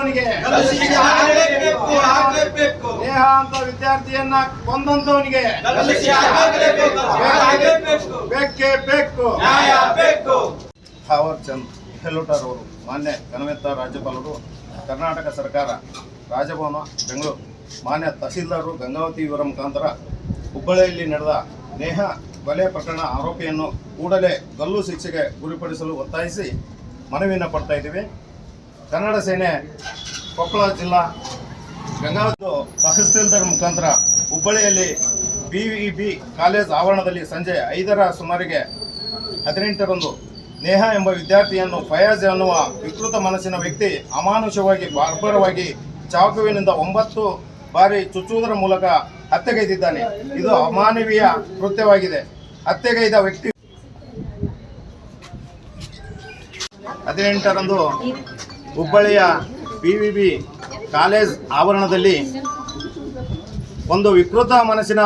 ಕೊಂದಂತವನಿಗೆ ದೇಹ ಅಂತ ವಿದ್ಯಾರ್ಥಿಯನ್ನ ಕೊಂದಂತವನಿಗೆ ಬೇಕೇ ಬೇಕು. ಥಾವರ್ ಚಂದ್ ಗೆಹ್ಲೋಟರ್ ಅವರು ಮಾನ್ಯ ಕನವೆತ್ತ ರಾಜ್ಯಪಾಲರು ಕರ್ನಾಟಕ ಸರ್ಕಾರ ರಾಜಭವನ ಬೆಂಗಳೂರು. ಮಾನ್ಯ ತಹಸೀಲ್ದಾರರು ಗಂಗಾವತಿ ಇವರ ಮುಖಾಂತರ ಹುಬ್ಬಳ್ಳಿಯಲ್ಲಿ ನಡೆದ ನೇಹ ಕೊಲೆ ಪ್ರಕರಣ ಆರೋಪಿಯನ್ನು ಕೂಡಲೇ ಗಲ್ಲು ಶಿಕ್ಷೆಗೆ ಗುರಿಪಡಿಸಲು ಒತ್ತಾಯಿಸಿ ಮನವಿಯನ್ನು ಪಡ್ತಾ ಇದ್ದೀವಿ. ಕನ್ನಡ ಸೇನೆ, ಕೊಪ್ಪಳ ಜಿಲ್ಲಾ ಗಂಗಾವತ್ತು ತಹಸೀಲ್ದಾರ್ ಮುಖಾಂತರ ಹುಬ್ಬಳ್ಳಿಯಲ್ಲಿ ಬಿ ವಿ ಬಿ ಕಾಲೇಜ್ ಆವರಣದಲ್ಲಿ ಸಂಜೆ ಐದರ ಸುಮಾರಿಗೆ ಹದಿನೆಂಟರಂದು ನೇಹ ಎಂಬ ವಿದ್ಯಾರ್ಥಿಯನ್ನು ಫಯಾಜ್ ಅನ್ನುವ ವಿಕೃತ ಮನಸ್ಸಿನ ವ್ಯಕ್ತಿ ಅಮಾನುಷವಾಗಿ, ಬಾರ್ಬರವಾಗಿ ಚಾಕುವಿನಿಂದ ಒಂಬತ್ತು ಬಾರಿ ಚುಚ್ಚುವುದರ ಮೂಲಕ ಹತ್ಯೆಗೈದಿದ್ದಾನೆ. ಇದು ಅಮಾನವೀಯ ಕೃತ್ಯವಾಗಿದೆ. ಹತ್ಯೆಗೈದ ವ್ಯಕ್ತಿ ಹದಿನೆಂಟರಂದು ಹುಬ್ಬಳ್ಳಿಯ ಪಿ ವಿ ಬಿ ಕಾಲೇಜ್ ಆವರಣದಲ್ಲಿ ಒಂದು ವಿಕೃತ ಮನಸ್ಸಿನ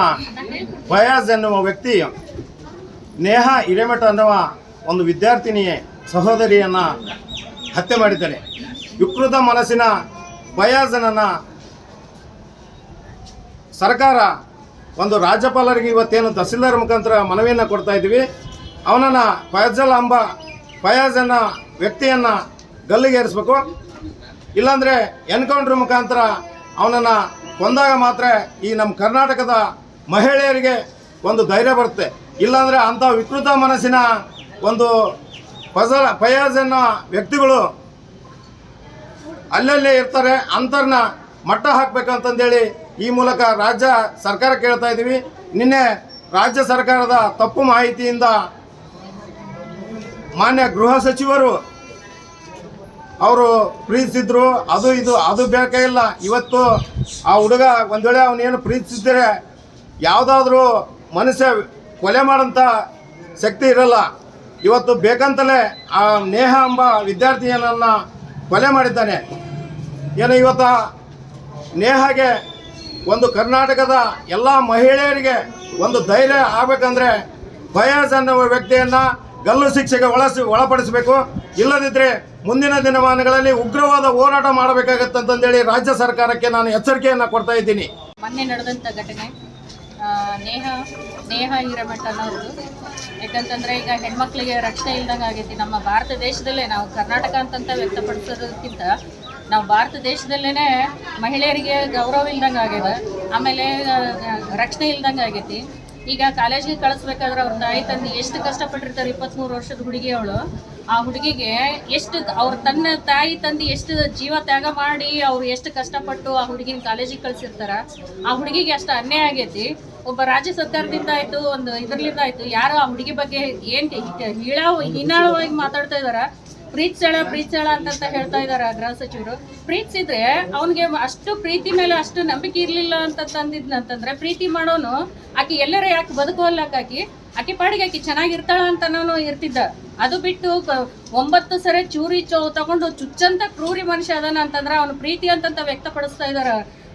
ಫಯಾಜ್ ಎನ್ನುವ ವ್ಯಕ್ತಿ ನೇಹ ಹಿರೇಮಠ ಅನ್ನುವ ಒಂದು ವಿದ್ಯಾರ್ಥಿನಿಯೇ ಸಹೋದರಿಯನ್ನು ಹತ್ಯೆ ಮಾಡಿದ್ದಾನೆ. ವಿಕೃತ ಮನಸ್ಸಿನ ಫಯಾಜನನ್ನ ಸರ್ಕಾರ ಒಂದು ರಾಜ್ಯಪಾಲರಿಗೆ ಇವತ್ತೇನು ತಹಸೀಲ್ದಾರ್ ಮುಖಾಂತರ ಮನವಿಯನ್ನು ಕೊಡ್ತಾ ಇದ್ದೀವಿ. ಅವನನ್ನು ಫಯಾಜಲ್ ಅಂಬ ಫಯಾಜನ್ನ ವ್ಯಕ್ತಿಯನ್ನ ಗಲ್ಲಿಗೇರಿಸ್ಬೇಕು. ಇಲ್ಲಾಂದರೆ ಎನ್ಕೌಂಟ್ರ್ ಮುಖಾಂತರ ಅವನನ್ನು ಕೊಂದಾಗ ಮಾತ್ರ ಈ ನಮ್ಮ ಕರ್ನಾಟಕದ ಮಹಿಳೆಯರಿಗೆ ಒಂದು ಧೈರ್ಯ ಬರುತ್ತೆ. ಇಲ್ಲಾಂದರೆ ಅಂಥ ವಿಕೃತ ಮನಸ್ಸಿನ ಒಂದು ಫಜಲ್ ಫಯಾಜ್ ಅನ್ನೋ ವ್ಯಕ್ತಿಗಳು ಅಲ್ಲಲ್ಲೇ ಇರ್ತಾರೆ. ಅಂತರ್ನ ಮಟ್ಟ ಹಾಕಬೇಕಂತಂದೇಳಿ ಈ ಮೂಲಕ ರಾಜ್ಯ ಸರ್ಕಾರ ಕೇಳ್ತಾ ಇದ್ದೀವಿ ನಿನ್ನೆ ರಾಜ್ಯ ಸರ್ಕಾರದ ತಪ್ಪು ಮಾಹಿತಿಯಿಂದ ಮಾನ್ಯ ಗೃಹ ಸಚಿವರು ಅವರು ಪ್ರೀತಿಸಿದ್ರು, ಅದು ಇದು, ಅದು ಬೇಕೇ ಇಲ್ಲ. ಇವತ್ತು ಆ ಹುಡುಗ ಒಂದು ವೇಳೆ ಅವನೇನು ಪ್ರೀತಿಸಿದ್ರೆ ಯಾವುದಾದ್ರೂ ಮನುಷ್ಯ ಕೊಲೆ ಮಾಡೋಂಥ ಶಕ್ತಿ ಇರಲ್ಲ. ಇವತ್ತು ಬೇಕಂತಲೇ ಆ ನೇಹ ಎಂಬ ವಿದ್ಯಾರ್ಥಿಯನನ್ನು ಕೊಲೆ ಮಾಡಿದ್ದಾನೆ. ಏನು ಇವತ್ತು ನೇಹಾಗೆ ಒಂದು ಕರ್ನಾಟಕದ ಎಲ್ಲ ಮಹಿಳೆಯರಿಗೆ ಒಂದು ಧೈರ್ಯ ಆಗಬೇಕಂದ್ರೆ ಫಯಾಜ್ ಅನ್ನುವ ವ್ಯಕ್ತಿಯನ್ನು ಗಲ್ಲು ಶಿಕ್ಷೆಗೆ ಒಳಸಿ ಒಳಪಡಿಸಬೇಕು. ಇಲ್ಲದಿದ್ದರೆ ಮುಂದಿನ ದಿನಮಾನಗಳಲ್ಲಿ ಉಗ್ರವಾದ ಹೋರಾಟ ಮಾಡಬೇಕಾಗತ್ತಂತಂದೇಳಿ ರಾಜ್ಯ ಸರ್ಕಾರಕ್ಕೆ ನಾನು ಎಚ್ಚರಿಕೆಯನ್ನು ಕೊಡ್ತಾ ಇದ್ದೀನಿ. ಮೊನ್ನೆ ನಡೆದಂಥ ಘಟನೆ ನೇಹ ನೇಹ ಹಿರೇಮಠ ಅನ್ನೋದು ಯಾಕಂತಂದರೆ ಈಗ ಹೆಣ್ಮಕ್ಳಿಗೆ ರಕ್ಷಣೆ ಇಲ್ದಂಗೆ ಆಗೈತಿ. ನಮ್ಮ ಭಾರತ ದೇಶದಲ್ಲೇ ನಾವು ಕರ್ನಾಟಕ ಅಂತಂತ ವ್ಯಕ್ತಪಡಿಸೋದಕ್ಕಿಂತ ನಾವು ಭಾರತ ದೇಶದಲ್ಲೇ ಮಹಿಳೆಯರಿಗೆ ಗೌರವ ಇಲ್ದಂಗೆ ಆಗ್ಯದ ಆಮೇಲೆ ರಕ್ಷಣೆ ಇಲ್ದಂಗೆ ಆಗೈತಿ. ಈಗ ಕಾಲೇಜಿಗೆ ಕಳಿಸ್ಬೇಕಾದ್ರೆ ಅವ್ರ ತಾಯಿ ತಂದೆ ಎಷ್ಟು ಕಷ್ಟಪಟ್ಟಿರ್ತಾರೆ ಇಪ್ಪತ್ತ್ಮೂರು ವರ್ಷದ ಹುಡುಗಿ ಅವಳು, ಆ ಹುಡುಗಿಗೆ ಎಷ್ಟು ಅವ್ರ ತನ್ನ ತಾಯಿ ತಂದೆ ಎಷ್ಟು ಜೀವ ತ್ಯಾಗ ಮಾಡಿ ಅವ್ರು ಎಷ್ಟು ಕಷ್ಟಪಟ್ಟು ಆ ಹುಡುಗಿನ ಕಾಲೇಜಿಗೆ ಕಳ್ಸಿರ್ತಾರ, ಆ ಹುಡುಗಿಗೆ ಅಷ್ಟು ಅನ್ಯಾಯ ಆಗೈತಿ. ಒಬ್ಬ ರಾಜ್ಯ ಸರ್ಕಾರದಿಂದ ಆಯ್ತು, ಒಂದು ಇದರ್ಲಿಂದ ಆಯ್ತು, ಯಾರು ಆ ಹುಡುಗಿ ಬಗ್ಗೆ ಏನ್ ಹೀಳ ಹೀನಾಳವಾಗಿ ಮಾತಾಡ್ತಾ ಇದಾರ ಪ್ರೀತಿಸಳ ಪ್ರೀತಿಸಳ ಅಂತ ಹೇಳ್ತಾ ಇದಾರೆ ಗೃಹ ಸಚಿವರು. ಪ್ರೀತಿಸಿದ್ರೆ ಅವನಿಗೆ ಅಷ್ಟು ಪ್ರೀತಿ ಮೇಲೆ ಅಷ್ಟು ನಂಬಿಕೆ ಇರ್ಲಿಲ್ಲ ಅಂತ ತಂದಿದ್ನಂತಂದ್ರೆ ಪ್ರೀತಿ ಮಾಡೋನು ಆಕೆ ಎಲ್ಲರ ಯಾಕೆ ಬದುಕೋಲ್ಲಕ್ಕಾಕಿ ಆಕಿ? ಪಾಡಿಗೆ ಆಕೆ ಚೆನ್ನಾಗಿರ್ತಾಳ ಅಂತ ನಾನು ಇರ್ತಿದ್ದ. ಅದು ಬಿಟ್ಟು ಒಂಬತ್ತು ಸರಿ ಚೂರಿ ಚೋ ತಗೊಂಡು ಚುಚ್ಚಂತ ಕ್ರೂರಿ ಮನುಷ್ಯ ಅದಾನ ಅಂತಂದ್ರೆ ಅವನು ಪ್ರೀತಿ ಅಂತಂತ ವ್ಯಕ್ತಪಡಿಸ್ತಾ ಇದ್ದಾರೆ.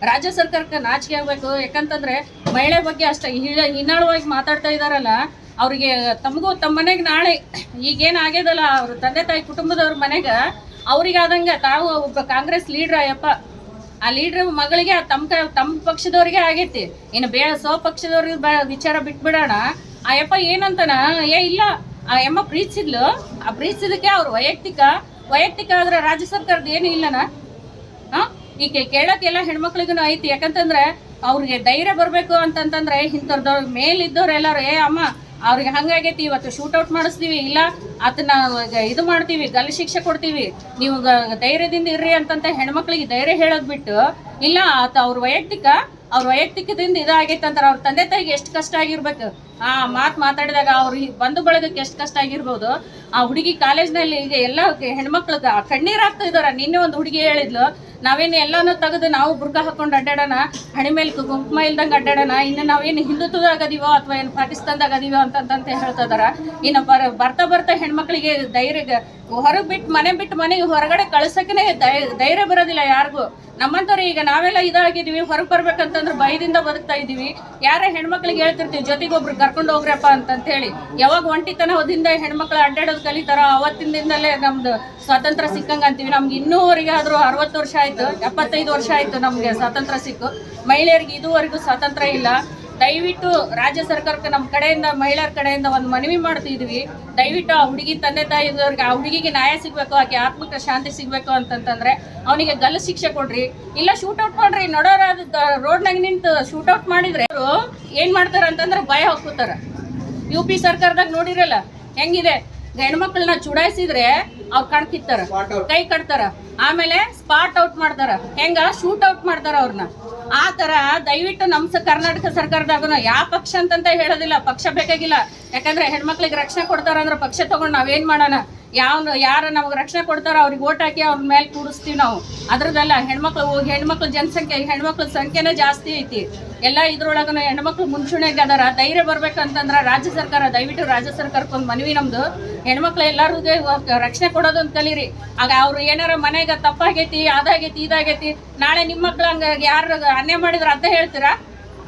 ರಾಜ್ಯ ಸರ್ಕಾರಕ್ಕೆ ನಾಚಿಕೆ ಆಗ್ಬೇಕು. ಯಾಕಂತಂದ್ರೆ ಮಹಿಳೆ ಬಗ್ಗೆ ಅಷ್ಟ ಹೀನಾಳವಾಗಿ ಮಾತಾಡ್ತಾ ಇದಾರಲ್ಲ ಅವ್ರಿಗೆ ತಮಗೂ ತಮ್ಮ ಮನೆಗೆ ನಾಳೆ ಈಗೇನು ಆಗ್ಯದಲ್ಲ ಅವ್ರ ತಂದೆ ತಾಯಿ ಕುಟುಂಬದವ್ರ ಮನೆಗೆ ಅವ್ರಿಗೆ ಆದಂಗೆ ತಾವು ಒಬ್ಬ ಕಾಂಗ್ರೆಸ್ ಲೀಡ್ರ್ ಅಯ್ಯಪ್ಪ, ಆ ಲೀಡ್ರ್ ಮಗಳಿಗೆ ತಮ್ಮ ತಮ್ಮ ಪಕ್ಷದವ್ರಿಗೆ ಆಗೈತಿ. ಇನ್ನು ಬೇರೆ ಸ್ವಪಕ್ಷದವ್ರಿಗೆ ಬ, ವಿಚಾರ ಬಿಟ್ಬಿಡೋಣ. ಆ ಯಪ್ಪ ಏನಂತಾನ, ಏ, ಇಲ್ಲ, ಆ ಯಮ್ಮ ಪ್ರೀತಿಸಿದ್ಲು ಆ ಪ್ರೀತಿಸಿದಕ್ಕೆ ಅವ್ರ ವೈಯಕ್ತಿಕ ವೈಯಕ್ತಿಕ ಆದ್ರೆ ರಾಜ್ಯ ಸರ್ಕಾರದ ಏನು ಇಲ್ಲನಾ? ಹಾಂ? ಈಗ ಕೇಳಕ್ಕೆಲ್ಲ ಹೆಣ್ಮಕ್ಳಿಗೂ ಐತಿ. ಯಾಕಂತಂದ್ರೆ ಅವ್ರಿಗೆ ಧೈರ್ಯ ಬರಬೇಕು ಅಂತಂತಂದ್ರೆ ಇಂಥವ್ರದವ್ರ ಮೇಲಿದ್ದವ್ರು ಏ, ಅಮ್ಮ ಅವ್ರಿಗೆ ಹಂಗಾಗೈತಿ ಇವತ್ತು ಔಟ್ ಮಾಡಿಸ್ತೀವಿ, ಇಲ್ಲ ಅದನ್ನ ಇದು ಮಾಡ್ತೀವಿ ಗಲ್ ಶಿಕ್ಷೆ ಕೊಡ್ತೀವಿ, ನೀವು ಧೈರ್ಯದಿಂದ ಇರ್ರಿ ಅಂತಂತ ಹೆಣ್ಮಕ್ಳಿಗೆ ಧೈರ್ಯ ಹೇಳೋದ್ ಬಿಟ್ಟು, ಇಲ್ಲ ಆತ ಅವ್ರ ವೈಯಕ್ತಿಕ, ಅವ್ರ ವೈಯಕ್ತಿಕದಿಂದ ಇದಾಗೈತೆ ಅಂತಾರೆ, ಅವ್ರ ತಂದೆ ತಾಯಿಗೆ ಎಷ್ಟು ಕಷ್ಟ ಆಗಿರ್ಬೇಕು. ಆ ಮಾತು ಮಾತಾಡಿದಾಗ ಅವ್ರ ಈ ಬಂಧು ಬಳಗಕ್ಕೆ ಎಷ್ಟು ಕಷ್ಟ ಆಗಿರ್ಬೋದು. ಆ ಹುಡುಗಿ ಕಾಲೇಜ್ನಲ್ಲಿ ಈಗ ಎಲ್ಲ ಹೆಣ್ಮಕ್ಳಿಗೆ ಕಣ್ಣೀರ್ ಆಗ್ತಾ ಇದಾರ ನಿನ್ನೆ ಒಂದು ಹುಡುಗಿ ಹೇಳಿದ್ಲು ನಾವೇನು ಎಲ್ಲಾನು ತೆಗೆದು ನಾವು ಬುರ್ಕ ಹಾಕೊಂಡು ಅಡ್ಡಾಡೋಣ? ಹಣಿ ಮೇಲೆ ಕುಂಕುಮ ಇಲ್ದಂಗೆ ಅಡ್ಡಾಡೋಣ? ಇನ್ನು ನಾವೇನು ಹಿಂದುತ್ವದಾಗ ಅದೀವೋ ಅಥವಾ ಏನು ಪಾಕಿಸ್ತಾನದಾಗ ಅದೀವೋ ಅಂತಂತ ಹೇಳ್ತಾ ಇನ್ನು ಬರ ಬರ್ತಾ ಬರ್ತಾ ಹೆಣ್ಮಕ್ಳಿಗೆ ಧೈರ್ಯ ಹೊರಗೆ ಬಿಟ್ಟು ಮನೆ ಬಿಟ್ಟು ಮನೆಗೆ ಹೊರಗಡೆ ಕಳ್ಸಕ್ಕೆ ಧೈರ್ಯ ಬರೋದಿಲ್ಲ ಯಾರಿಗೂ. ನಮ್ಮಂಥವ್ರು ಈಗ ನಾವೆಲ್ಲ ಇದಾಗಿದ್ದೀವಿ, ಹೊರಗೆ ಬರ್ಬೇಕಂತಂದ್ರೆ ಭಯದಿಂದ ಬದುಕ್ತಾ ಇದ್ದೀವಿ. ಯಾರ ಹೆಣ್ಮಕ್ಳಿಗೆ ಹೇಳ್ತಿರ್ತೀವಿ, ಜೊತೆಗೊಬ್ರು ಕರ್ಕೊಂಡು ಹೋಗ್ರಪ್ಪ ಅಂತ ಹೇಳಿ ಯಾವಾಗ ಒಂಟಿತನದಿಂದ ಹೆಣ್ಮಕ್ಳು ಅಡ್ಡಾಡೋದು ಕಲಿತಾರ ಅವತ್ತಿನಿಂದಲೇ ನಮ್ದು ಸ್ವಾತಂತ್ರ್ಯ ಸಿಕ್ಕಂಗ ಅಂತೀವಿ. ನಮ್ಗೆ ಇನ್ನೂವರೆಗೆ ಆದರೂ ಅರವತ್ತು ವರ್ಷ ಆಯ್ತು. ಎಪ್ಪತ್ತೈದು ವರ್ಷ ಆಯ್ತು ನಮ್ಗೆ ಸ್ವಾತಂತ್ರ್ಯ ಸಿಕ್ಕು. ಮಹಿಳೆಯರಿಗೆ ಇದುವರೆಗೂ ಸ್ವಾತಂತ್ರ್ಯ ಇಲ್ಲ. ದಯವಿಟ್ಟು ರಾಜ್ಯ ಸರ್ಕಾರಕ್ಕೆ ನಮ್ಮ ಕಡೆಯಿಂದ, ಮಹಿಳೆಯರ ಕಡೆಯಿಂದ ಒಂದು ಮನವಿ ಮಾಡ್ತಿದ್ವಿ. ದಯವಿಟ್ಟು ಆ ಹುಡುಗಿ ತಂದೆ ತಾಯಿದವ್ರಿಗೆ ಆ ಹುಡುಗಿಗೆ ನ್ಯಾಯ ಸಿಗಬೇಕು, ಆಕೆ ಆತ್ಮಕ ಶಾಂತಿ ಸಿಗ್ಬೇಕು ಅಂತಂತಂದ್ರೆ ಅವನಿಗೆ ಗಲ್ಲು ಶಿಕ್ಷೆ ಕೊಡ್ರಿ. ಇಲ್ಲ ಶೂಟೌಟ್ ಮಾಡ್ರಿ. ನೋಡೋರ ರೋಡ್ನಾಗ ನಿಂತು ಶೂಟೌಟ್ ಮಾಡಿದ್ರೆ ಅವರು ಏನ್ ಮಾಡ್ತಾರ ಅಂತಂದ್ರೆ ಭಯ ಹಾಕುತ್ತಾರ ಯು ಪಿ ಸರ್ಕಾರದಾಗ ನೋಡಿರಲ್ಲ, ಹೆಂಗಿದೆ? ಹೆಣ್ಮಕ್ಳನ್ನ ಚುಡಾಯಿಸಿದ್ರೆ ಅವ್ರು ಕಣ್ಕಿತ್ತಾರ ಕೈ ಕಟ್ತಾರ. ಆಮೇಲೆ ಸ್ಪಾಟ್ ಔಟ್ ಮಾಡ್ತಾರ. ಹೆಂಗ? ಶೂಟ್ ಔಟ್ ಮಾಡ್ತಾರ ಅವ್ರನ್ನ ಆ ತರ ದಯವಿಟ್ಟು ನಮ್ಮ ಕರ್ನಾಟಕ ಸರ್ಕಾರದಾಗ ಯಾವ ಪಕ್ಷ ಅಂತಂತ ಹೇಳೋದಿಲ್ಲ. ಪಕ್ಷ ಬೇಕಾಗಿಲ್ಲ. ಯಾಕಂದ್ರೆ ಹೆಣ್ಮಕ್ಳಿಗೆ ರಕ್ಷಣೆ ಕೊಡ್ತಾರ ಅಂದ್ರೆ ಪಕ್ಷ ತಗೊಂಡ್ ನಾವೇನ್ ಮಾಡೋಣ? ಯಾವ ಯಾರು ನಮಗೆ ರಕ್ಷಣೆ ಕೊಡ್ತಾರೋ ಅವ್ರಿಗೆ ಓಟ್ ಹಾಕಿ ಅವ್ರ ಮೇಲೆ ಕೂಡಿಸ್ತೀವಿ ನಾವು. ಅದ್ರದ್ದೆಲ್ಲ ಹೆಣ್ಮಕ್ಳು ಹೆಣ್ಮಕ್ಳು ಜನಸಂಖ್ಯೆ, ಹೆಣ್ಮಕ್ಳ ಸಂಖ್ಯೆನೇ ಜಾಸ್ತಿ ಐತಿ. ಎಲ್ಲ ಇದ್ರೊಳಗನ ಹೆಣ್ಮಕ್ಳು ಮುಂಚೂಣಿಗೆ ಅದಾರ. ಧೈರ್ಯ ಬರ್ಬೇಕಂತಂದ್ರ ರಾಜ್ಯ ಸರ್ಕಾರ, ದಯವಿಟ್ಟು ರಾಜ್ಯ ಸರ್ಕಾರಕ್ಕೊಂದು ಮನವಿ ನಮ್ದು. ಹೆಣ್ಮಕ್ಳು ಎಲ್ಲರಿಗೂ ರಕ್ಷಣೆ ಕೊಡೋದೊಂದು ಕಲೀರಿ. ಆಗ ಅವ್ರು ಏನಾರ ಮನೆಗೆ ತಪ್ಪಾಗೈತಿ, ಅದಾಗೈತಿ, ಇದಾಗೈತಿ, ನಾಳೆ ನಿಮ್ಮ ಮಕ್ಳು ಹಂಗ ಯಾರು ಅನ್ಯ ಮಾಡಿದ್ರೆ ಅದೇ ಹೇಳ್ತೀರಾ?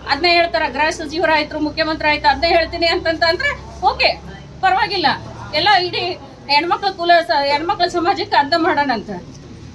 ಅದನ್ನೇ ಹೇಳ್ತಾರ ಗೃಹ ಸಚಿವರಾಯ್ತು ಮುಖ್ಯಮಂತ್ರಿ ಆಯ್ತು ಅದನ್ನೇ ಹೇಳ್ತೀನಿ ಅಂತಂತಂದ್ರೆ, ಓಕೆ, ಪರವಾಗಿಲ್ಲ. ಎಲ್ಲ ಇಡೀ ಹೆಣ್ಮಕ್ಳ ಕುಲ ಹೆಣ್ಮಕ್ಳು ಸಮಾಜಕ್ಕೆ ಅರ್ಧ ಮಾಡೋಣಂತ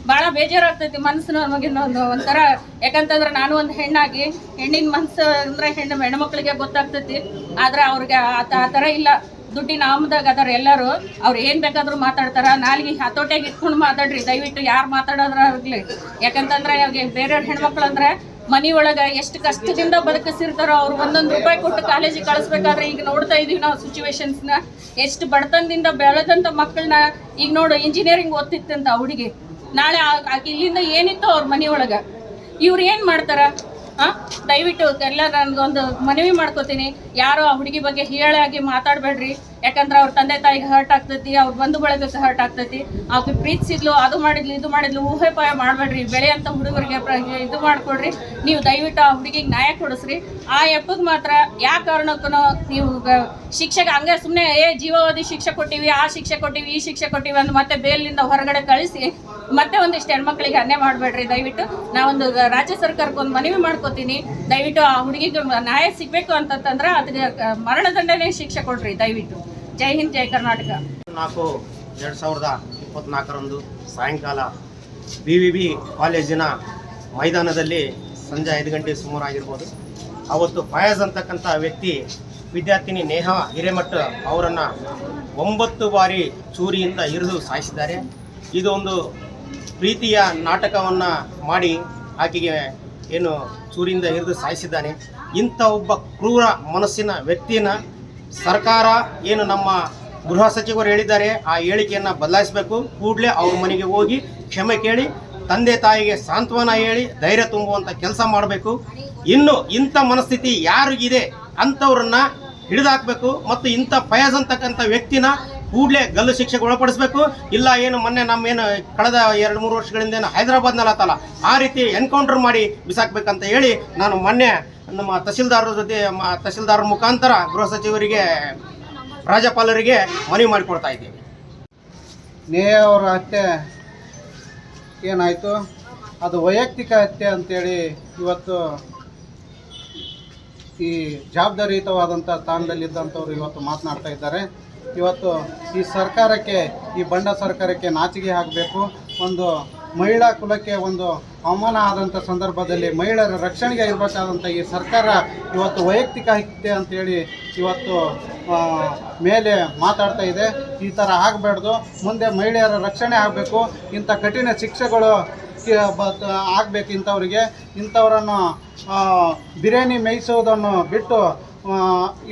ಭಾಳ ಬೇಜಾರಾಗ್ತೈತಿ ಮನಸ್ಸು ನಮಗೆ ಒಂದು ಒಂಥರ. ಯಾಕಂತಂದ್ರೆ ನಾನು ಒಂದು ಹೆಣ್ಣಾಗಿ, ಹೆಣ್ಣಿನ ಮನಸ್ಸು ಅಂದ್ರೆ ಹೆಣ್ಣು ಹೆಣ್ಮಕ್ಳಿಗೆ ಗೊತ್ತಾಗ್ತೈತಿ. ಆದ್ರೆ ಅವ್ರಿಗೆ ಆ ಥರ ಇಲ್ಲ. ದುಡ್ಡಿನ ಆಮದಾಗ ಅದಾರ ಎಲ್ಲರೂ. ಅವ್ರು ಏನು ಬೇಕಾದರೂ ಮಾತಾಡ್ತಾರೆ. ನಾಲ್ಗೆ ಹತೋಟಿಯಾಗಿ ಇಟ್ಕೊಂಡು ಮಾತಾಡ್ರಿ. ದಯವಿಟ್ಟು ಯಾರು ಮಾತಾಡೋದ್ರಾಗ್ಲಿ. ಯಾಕಂತಂದ್ರೆ ಇವಾಗ ಬೇರೆಯವ್ರ ಹೆಣ್ಮಕ್ಳು ಅಂದ್ರೆ ಮನಿ ಒಳಗ ಎಷ್ಟು ಕಷ್ಟದಿಂದ ಬದುಕಿಸಿರ್ತಾರೋ ಅವ್ರು ಒಂದೊಂದು ರೂಪಾಯಿ ಕೊಟ್ಟು ಕಾಲೇಜಿಗೆ ಕಳಿಸ್ಬೇಕಾದ್ರೆ ಈಗ ನೋಡ್ತಾ ಇದೀವಿ ನಾವು ಸಿಚುವೇಶನ್ಸ್ನ ಎಷ್ಟು ಬಡತನದಿಂದ ಬೆಳೆದಂತ ಮಕ್ಕಳನ್ನ ಈಗ ನೋಡು ಇಂಜಿನಿಯರಿಂಗ್ ಓದ್ತಿತ್ತಂತ ಹುಡುಗಿ. ನಾಳೆ ಇಲ್ಲಿಂದ ಏನಿತ್ತು ಅವ್ರ ಮನಿ ಒಳಗ. ಇವ್ರು ಏನು ಮಾಡ್ತಾರ? ಆ? ದಯವಿಟ್ಟು ಎಲ್ಲ ನನ್ಗೊಂದು ಮನವಿ ಮಾಡ್ಕೋತೀನಿ. ಯಾರು ಆ ಹುಡುಗಿ ಬಗ್ಗೆ ಹೇಳಾಗಿ ಮಾತಾಡಬೇಡ್ರಿ. ಯಾಕಂದ್ರೆ ಅವ್ರ ತಂದೆ ತಾಯಿಗೆ ಹರ್ಟ್ ಆಗ್ತೈತಿ, ಅವ್ರ ಬಂಧು ಬಳಗಕ್ಕೆ ಹರ್ಟ್ ಆಗ್ತೈತಿ. ಅವ್ರಿಗೆ ಪ್ರೀತಿಸಿದ್ಲು ಅದು ಮಾಡಿದ್ಲು, ಇದು ಮಾಡಿದ್ಲು, ಊಹೆ ಪಾಯ ಮಾಡಬೇಡ್ರಿ. ಬೆಳೆಯಂತ ಹುಡುಗರಿಗೆ ಪ್ರ- ಇದು ಮಾಡಿಕೊಡ್ರಿ. ನೀವು ದಯವಿಟ್ಟು ಆ ಹುಡುಗಿಗೆ ನ್ಯಾಯ ಕೊಡಿಸ್ರಿ. ಆ ಎಪ್ಪಗೆ ಮಾತ್ರ ಯಾವ ಕಾರಣಕ್ಕೂ ನೀವು ಶಿಕ್ಷಕ ಹಂಗೆ ಸುಮ್ಮನೆ ಏ ಜೀವಾವಧಿ ಶಿಕ್ಷೆ ಕೊಟ್ಟಿವಿ, ಆ ಶಿಕ್ಷೆ ಕೊಟ್ಟಿವಿ, ಈ ಶಿಕ್ಷೆ ಕೊಟ್ಟಿವಿ ಅಂತ ಮತ್ತೆ ಬೇಲಿನಿಂದ ಹೊರಗಡೆ ಕಳಿಸಿ, ಮತ್ತೆ ಒಂದಿಷ್ಟು ಹೆಣ್ಮಕ್ಳಿಗೆ ಅನ್ಯಾಯ ಮಾಡಬೇಡ್ರಿ. ದಯವಿಟ್ಟು ನಾವೊಂದು ರಾಜ್ಯ ಸರ್ಕಾರಕ್ಕೆ ಒಂದು ಮನವಿ ಮಾಡ್ಕೋತೀನಿ. ದಯವಿಟ್ಟು ಆ ಹುಡುಗಿಗೆ ನ್ಯಾಯ ಸಿಗಬೇಕು ಅಂತಂತಂದ್ರೆ ಅದಕ್ಕೆ ಮರಣದಂಡನೆ ಶಿಕ್ಷೆ ಕೊಡ್ರಿ. ದಯವಿಟ್ಟು. ಜೈ ಹಿಂದ್, ಜೈ ಕರ್ನಾಟಕ. ನಾಲ್ಕು, ಎರಡು ಸಾವಿರದ ಇಪ್ಪತ್ನಾಲ್ಕರಂದು ಸಾಯಂಕಾಲ ಬಿ ವಿ ಬಿ ಕಾಲೇಜಿನ ಮೈದಾನದಲ್ಲಿ ಸಂಜೆ ಐದು ಗಂಟೆ ಸುಮಾರು ಆಗಿರ್ಬೋದು ಅವತ್ತು ಫಯಾಜ್ ಅಂತಕ್ಕಂಥ ವ್ಯಕ್ತಿ ವಿದ್ಯಾರ್ಥಿನಿ ನೇಹಾ ಹಿರೇಮಠ ಅವರನ್ನು ಒಂಬತ್ತು ಬಾರಿ ಚೂರಿಯಿಂದ ಇರಿದು ಸಾಯಿಸಿದ್ದಾರೆ. ಇದು ಒಂದು ಪ್ರೀತಿಯ ನಾಟಕವನ್ನು ಮಾಡಿ ಆಕೆಗೆ ಏನು ಚೂರಿಯಿಂದ ಹಿರಿದು ಸಾಯಿಸಿದ್ದಾನೆ. ಇಂಥ ಒಬ್ಬ ಕ್ರೂರ ಮನಸ್ಸಿನ ವ್ಯಕ್ತಿನ ಸರ್ಕಾರ ಏನು ನಮ್ಮ ಗೃಹ ಸಚಿವರು ಹೇಳಿದ್ದಾರೆ, ಆ ಹೇಳಿಕೆಯನ್ನು ಬದಲಾಯಿಸಬೇಕು. ಕೂಡಲೇ ಅವ್ರ ಮನೆಗೆ ಹೋಗಿ ಕ್ಷಮೆ ಕೇಳಿ, ತಂದೆ ತಾಯಿಗೆ ಸಾಂತ್ವನ ಹೇಳಿ, ಧೈರ್ಯ ತುಂಬುವಂಥ ಕೆಲಸ ಮಾಡಬೇಕು. ಇನ್ನು ಇಂಥ ಮನಸ್ಥಿತಿ ಯಾರಿಗಿದೆ ಅಂಥವ್ರನ್ನ ಹಿಡಿದಾಕಬೇಕು ಮತ್ತು ಇಂಥ ಫಯಾಜ್ ಅಂತಕ್ಕಂಥ ವ್ಯಕ್ತಿನ ಕೂಡಲೇ ಗಲ್ಲು ಶಿಕ್ಷೆಗೆ ಒಳಪಡಿಸಬೇಕು. ಇಲ್ಲ ಏನು ಮೊನ್ನೆ ನಮ್ಮೇನು ಕಳೆದ ಎರಡು ಮೂರು ವರ್ಷಗಳಿಂದ ಏನು ಹೈದರಾಬಾದ್ನಲ್ಲಿ ಆತಲ್ಲ ಆ ರೀತಿ ಎನ್ಕೌಂಟರ್ ಮಾಡಿ ಬಿಸಾಕ್ಬೇಕಂತ ಹೇಳಿ ನಾನು ಮೊನ್ನೆ ನಮ್ಮ ತಹಸೀಲ್ದಾರರ ಜೊತೆ ತಹಸೀಲ್ದಾರರ ಮುಖಾಂತರ ಗೃಹ ಸಚಿವರಿಗೆ, ರಾಜ್ಯಪಾಲರಿಗೆ ಮನವಿ ಮಾಡಿಕೊಡ್ತಾ ಇದ್ದೀವಿ. ನೇಹ ಅವರ ಹತ್ಯೆ ಏನಾಯಿತು? ಅದು ವೈಯಕ್ತಿಕ ಹತ್ಯೆ ಅಂತೇಳಿ ಇವತ್ತು ಈ ಜವಾಬ್ದಾರಿಯುತವಾದಂಥ ಸ್ಥಾನದಲ್ಲಿದ್ದಂಥವ್ರು ಇವತ್ತು ಮಾತನಾಡ್ತಾ ಇದ್ದಾರೆ. ಇವತ್ತು ಈ ಸರ್ಕಾರಕ್ಕೆ, ಈ ಬಂಡ ಸರ್ಕಾರಕ್ಕೆ ನಾಚಿಕೆ ಆಗಬೇಕು. ಒಂದು ಮಹಿಳಾ ಕುಲಕ್ಕೆ ಒಂದು ಅವಮಾನ ಆದಂಥ ಸಂದರ್ಭದಲ್ಲಿ ಮಹಿಳೆಯರ ರಕ್ಷಣೆಗೆ ಇರಬೇಕಾದಂಥ ಈ ಸರ್ಕಾರ ಇವತ್ತು ವೈಯಕ್ತಿಕ ಹಿತ್ತೆ ಅಂತೇಳಿ ಇವತ್ತು ಮೇಲೆ ಮಾತಾಡ್ತಾ ಇದೆ. ಈ ಥರ ಆಗಬಾರ್ದು. ಮುಂದೆ ಮಹಿಳೆಯರ ರಕ್ಷಣೆ ಆಗಬೇಕು. ಇಂಥ ಕಠಿಣ ಶಿಕ್ಷೆಗಳು ಆಗಬೇಕು ಇಂಥವ್ರಿಗೆ. ಇಂಥವರನ್ನು ಬಿರಿಯಾನಿ ಮೇಯಿಸೋದನ್ನು ಬಿಟ್ಟು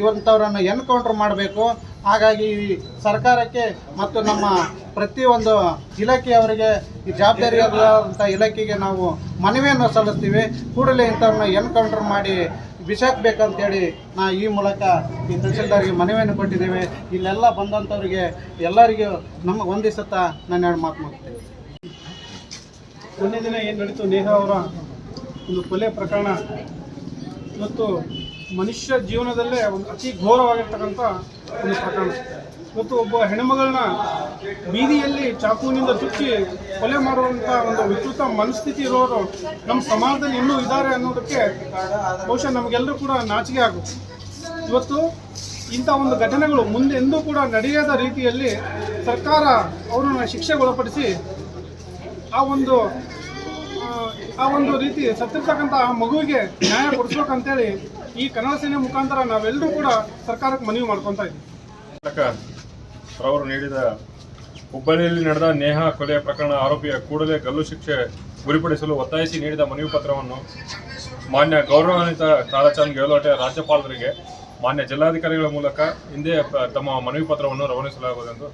ಇವಂಥವ್ರನ್ನು ಎನ್ಕೌಂಟ್ರ್ ಮಾಡಬೇಕು. ಹಾಗಾಗಿ ಈ ಸರ್ಕಾರಕ್ಕೆ ಮತ್ತು ನಮ್ಮ ಪ್ರತಿಯೊಂದು ಇಲಾಖೆಯವರಿಗೆ ಈ ಜವಾಬ್ದಾರಿಯಾದಂಥ ಇಲಾಖೆಗೆ ನಾವು ಮನವಿಯನ್ನು ಸಲ್ಲಿಸ್ತೀವಿ. ಕೂಡಲೇ ಇಂಥವ್ರನ್ನ ಎನ್ಕೌಂಟರ್ ಮಾಡಿ ಬಿಸಾಕ್ಬೇಕಂತೇಳಿ ನಾ ಈ ಮೂಲಕ ಈ ತಹಸೀಲ್ದಾರ್ಗೆ ಮನವಿಯನ್ನು ಕೊಟ್ಟಿದ್ದೇವೆ. ಇಲ್ಲೆಲ್ಲ ಬಂದಂಥವ್ರಿಗೆ ಎಲ್ಲರಿಗೂ ನಮಗೆ ಹೊಂದಿಸುತ್ತಾ ನಾನು ಎರಡು ಮಾತು ಮಾಡ್ತೇನೆ ಒಂದೇ ದಿನ ಏನು ನಡೀತು? ನೇಹ ಅವರ ಒಂದು ಕೊಲೆ ಪ್ರಕರಣ. ಮತ್ತು ಮನುಷ್ಯ ಜೀವನದಲ್ಲೇ ಒಂದು ಅತಿ ಘೋರವಾಗಿರ್ತಕ್ಕಂಥ ಒಂದು ಪ್ರಕರಣ. ಮತ್ತು ಒಬ್ಬ ಹೆಣ್ಮಗಳನ್ನ ಬೀದಿಯಲ್ಲಿ ಚಾಕುವಿನಿಂದ ಚುಚ್ಚಿ ಕೊಲೆ ಮಾಡುವಂಥ ಒಂದು ವಿಕೃತ ಮನಸ್ಥಿತಿ ಇರೋರು ನಮ್ಮ ಸಮಾಜದಲ್ಲಿ ಇನ್ನೂ ಇದ್ದಾರೆ ಅನ್ನೋದಕ್ಕೆ ಬಹುಶಃ ನಮಗೆಲ್ಲರೂ ಕೂಡ ನಾಚಿಕೆ ಆಗುತ್ತೆ. ಇವತ್ತು ಇಂಥ ಒಂದು ಘಟನೆಗಳು ಮುಂದೆ ಎಂದೂ ಕೂಡ ನಡೆಯದ ರೀತಿಯಲ್ಲಿ ಸರ್ಕಾರ ಅವರನ್ನು ಶಿಕ್ಷೆಗೊಳಪಡಿಸಿ ಆ ಒಂದು ಆ, ಒಂದು ರೀತಿ ಸತ್ತಿರ್ತಕ್ಕಂಥ ಆ ಮಗುವಿಗೆ ನ್ಯಾಯ ಕೊಡಿಸ್ಬೇಕಂತೇಳಿ ಈ ಕನ್ನಡ ಸೇನೆ ಮುಖಾಂತರ ನಾವೆಲ್ಲರೂ ಕೂಡ ಸರ್ಕಾರಕ್ಕೆ ಮನವಿ ಮಾಡ್ಕೊತಾ ಇದ್ದೀವಿ. ಅವರು ನೀಡಿದ ಹುಬ್ಬಳ್ಳಿಯಲ್ಲಿ ನಡೆದ ನೇಹ ಕೊಲೆ ಪ್ರಕರಣ ಆರೋಪಿಯ ಕೂಡಲೇ ಗಲ್ಲು ಶಿಕ್ಷೆ ಗುರಿಪಡಿಸಲು ಒತ್ತಾಯಿಸಿ ನೀಡಿದ ಮನವಿ ಪತ್ರವನ್ನು ಮಾನ್ಯ ಗೌರವಾನ್ವಿತ ತಾರಾಚಂದ್ ಗೆಹ್ಲೋಟೆ ರಾಜ್ಯಪಾಲರಿಗೆ, ಮಾನ್ಯ ಜಿಲ್ಲಾಧಿಕಾರಿಗಳ ಮೂಲಕ ಹಿಂದೆ ತಮ್ಮ ಮನವಿ ಪತ್ರವನ್ನು ರವಾನಿಸಲಾಗುವುದೆಂದು